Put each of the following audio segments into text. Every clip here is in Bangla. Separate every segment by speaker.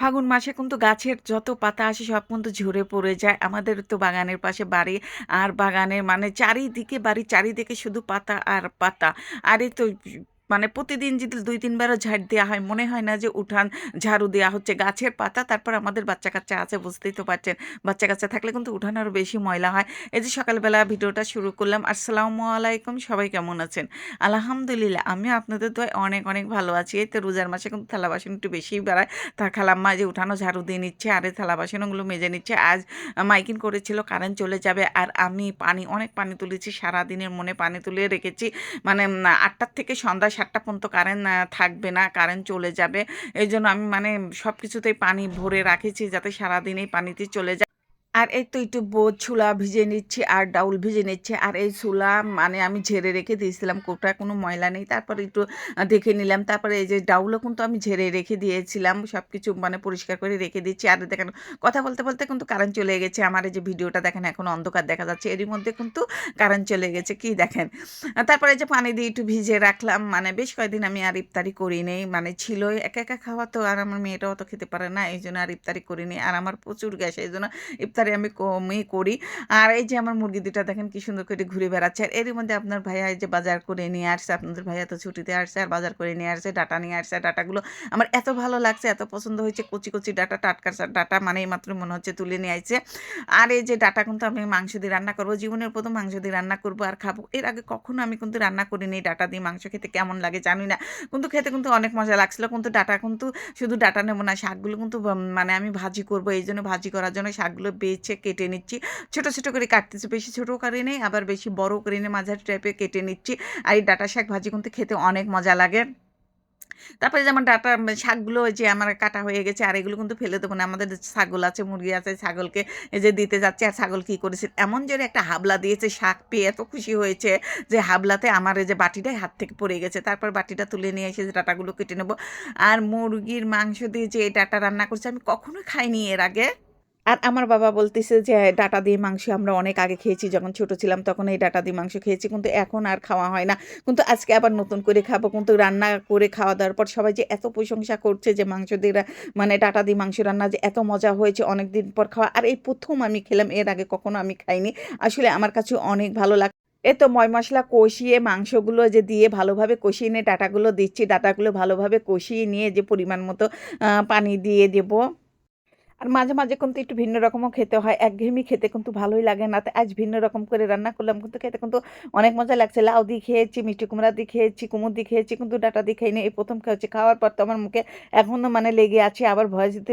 Speaker 1: ফাগুন মাসে কিন্তু গাছের যত পাতা আসে সব কিন্তু ঝরে পড়ে যায়। আমাদের তো বাগানের পাশে বাড়ি আর বাগানের মানে চারিদিকে বাড়ি চারিদিকে শুধু পাতা আর পাতা। আর এই তো মানে প্রতিদিন যদি দুই তিনবারও ঝাড় দেওয়া হয়, মনে হয় না যে উঠান ঝাড়ু দেওয়া হচ্ছে। গাছের পাতা, তারপর আমাদের বাচ্চা কাচ্চা আছে, বুঝতেই তো পারছেন। বাচ্চা কাচ্চা থাকলে কিন্তু উঠান আরও বেশি ময়লা হয়। এই যে সকালবেলা ভিডিওটা শুরু করলাম, আসসালামু আলাইকুম, সবাই কেমন আছেন? আলহামদুলিল্লাহ আমি আপনাদের তো অনেক অনেক ভালো আছি। এই তো রোজার মাসে কিন্তু থালা বাসন একটু বেশিই বেড়ায়। তার খালাম্মা যে উঠানো ঝাড়ু দিয়ে নিচ্ছে, আর এই থালা বাসনগুলো মেজে নিচ্ছে। আজ মাইকিন করেছিল, কারেন্ট চলে যাবে, আর আমি পানি, অনেক পানি তুলেছি, সারাদিনের মনে পানি তুলে রেখেছি। মানে আটটার থেকে সন্ধ্যা সাতটা পর্যন্ত কারেন্ট থাকবে না কারেন্ট চলে যাবে। এই জন্য আমি মানে সব কিছুতেই পানি ভরে রাখেছি যাতে সারাদিন এই পানিতে চলে যায়। আর এই তো একটু বোধ ছুলা ভিজে নিচ্ছি আর ডাউল ভিজে নিচ্ছে। আর এই ছুলা মানে আমি ঝেড়ে রেখে দিয়েছিলাম, কোটা কোনো ময়লা নেই। তারপরে একটু দেখে নিলাম। তারপরে এই যে ডাউলও কিন্তু আমি ঝেড়ে রেখে দিয়েছিলাম সব কিছু মানে পরিষ্কার করে রেখে দিচ্ছি। আর দেখেন, কথা বলতে বলতে কিন্তু কারেন্ট চলে গেছে। আমার এই যে ভিডিওটা দেখেন, এখন অন্ধকার দেখা যাচ্ছে। এরই মধ্যে কিন্তু কারেন্ট চলে গেছে। কি দেখেন? তারপরে যে পানি দিয়ে একটু ভিজে রাখলাম। মানে বেশ কয়েকদিন আমি আর ইফতারি করি নেই। মানে ছিল একা একা খাওয়া তো আর আমার মেয়েটাও তো খেতে পারে না। এই জন্য আর ইফতারি করিনি। আর আমার প্রচুর গ্যাস, এই জন্য ইফতারি আমি কমই করি। আর এই যে আমার মুরগি দুটা দেখেন কি সুন্দর করে ঘুরে বেড়াচ্ছে। আর এরই মধ্যে আপনার ভাইয়া যে বাজার করে নিয়ে আসছে, আপনাদের ভাইয়া তো ছুটিতে আসছে আর বাজার করে নিয়ে আসছে, ডাটা নিয়ে আসছে। ডাটাগুলো আমার এত ভালো লাগছে, এত পছন্দ হয়েছে, কচি কচি ডাটা, টাটকা ডাটা মানে মাত্র মনে হচ্ছে তুলে নিয়ে আসছে আর এই যে ডাটা কিন্তু আমি মাংস দিয়ে রান্না করব, জীবনের প্রথম মাংস দিয়ে রান্না করব আর খাব। এর আগে কখনো আমি কিন্তু রান্না করিনি ডাটা দিয়ে মাংস খেতে, কেমন লাগে জানি না। কিন্তু খেতে কিন্তু অনেক মজা লাগছিল, কিন্তু ডাটা কিন্তু শুধু ডাটা নেব না, শাকগুলো কিন্তু মানে আমি ভাজি করব এই জন্য ভাজি করার জন্য শাকগুলো বেছে কেটে নিচ্ছি। ছোট ছোট করে কাটতেছি বেশি ছোটো করে নেই, আবার বেশি বড় করে নেই মাঝারি টাইপে কেটে নিচ্ছি। আর এই ডাটা শাক ভাজি কিন্তু খেতে অনেক মজা লাগে। তারপরে যেমন ডাটা শাকগুলো যে আমার কাটা হয়ে গেছে, আর এগুলো কিন্তু ফেলে দেবো না। আমাদের ছাগল আছে, মুরগি আছে, ছাগলকে যে দিতে যাচ্ছে, আর ছাগল কী করেছে? এমন জোরে একটা হাবলা দিয়েছে শাক পেয়ে এত খুশি হয়েছে যে হাবলাতে আমার এই যে বাটিটাই হাত থেকে পড়ে গেছে। তারপর বাটিটা তুলে নিয়ে এসে ডাটাগুলো কেটে নেব। আর মুরগির মাংস দিয়ে যে ডাটা রান্না করছে, আমি কখনোই খাইনি এর আগে। আর আমার বাবা বলতেছে যে, ডাটা দিয়ে মাংস আমরা অনেক আগে খেয়েছি, যখন ছোট ছিলাম তখন এই ডাটা দিয়ে মাংস খেয়েছি, কিন্তু এখন আর খাওয়া হয় না। কিন্তু আজকে আবার নতুন করে খাব, কিন্তু রান্না করে খাওয়া দাওয়ার পর সবাই যে এত প্রশংসা করছে যে, মাংস দিয়ে মানে ডাটা দিয়ে মাংস রান্না যে এত মজা হয়েছে অনেক দিন পর খাওয়া। আর এই প্রথম আমি খেলাম, এর আগে কখনো আমি খাইনি। আসলে আমার কাছে অনেক ভালো লাগে, এ তো ময় মশলা কষিয়ে মাংসগুলো যে দিয়ে ভালোভাবে কষিয়ে নিয়ে ডাটাগুলো দিচ্ছি, ডাটাগুলো ভালোভাবে কষিয়ে নিয়ে যে পরিমাণ মতো পানি দিয়ে দেবো। আর মাঝে মাঝে কিন্তু একটু ভিন্ন রকমও খেতে হয়। একঘেয়েমি খেতে কিন্তু ভালোই লাগে না। তো আজ ভিন্ন রকম করে রান্না করলাম, কিন্তু খেতে কিন্তু অনেক মজা লাগছে। লাউ দিয়ে খেয়েছি, মিষ্টি কুমড়া দিয়ে খেয়েছি কুমুর দিয়ে খেয়েছি, কিন্তু ডাটা দিয়ে খাইনি। এই প্রথম খেয়েছি। খাওয়ার পর তো আমার মুখে এখনও মানে লেগে আছে, আবার ভয় যেতে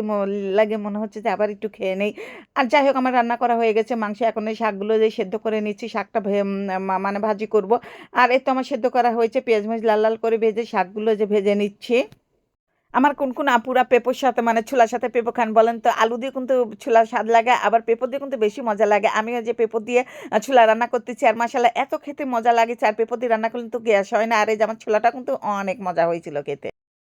Speaker 1: লাগে, মনে হচ্ছে যে আবার একটু খেয়ে নেই। আর যাই হোক, আমার রান্না করা হয়ে গেছে। মাংস এখন এই শাকগুলো যে সেদ্ধ করে নিচ্ছি, শাকটা মানে ভাজি করব। আর এই তো আমার সেদ্ধ করা হয়েছে। পেঁয়াজ মাছ লাল লাল করে ভেজে শাকগুলো যে ভেজে নিচ্ছি। আমার কোন কোন আপুরা পেঁপোর সাথে মানে ছোলার সাথে পেঁপো খান বলেন তো, আলু দিয়ে কিন্তু ছোলার স্বাদ লাগে, আবার পেঁপো দিয়ে কিন্তু বেশি মজা লাগে। আমিও যে পেঁপো দিয়ে ছোলা রান্না করতেছি আর মাসালা এত খেতে মজা লাগে আর পেঁপো দিয়ে রান্না করলে তো গ্যাস হয় না। আর এই যে আমার ছোলাটা কিন্তু অনেক মজা হয়েছিল খেতে।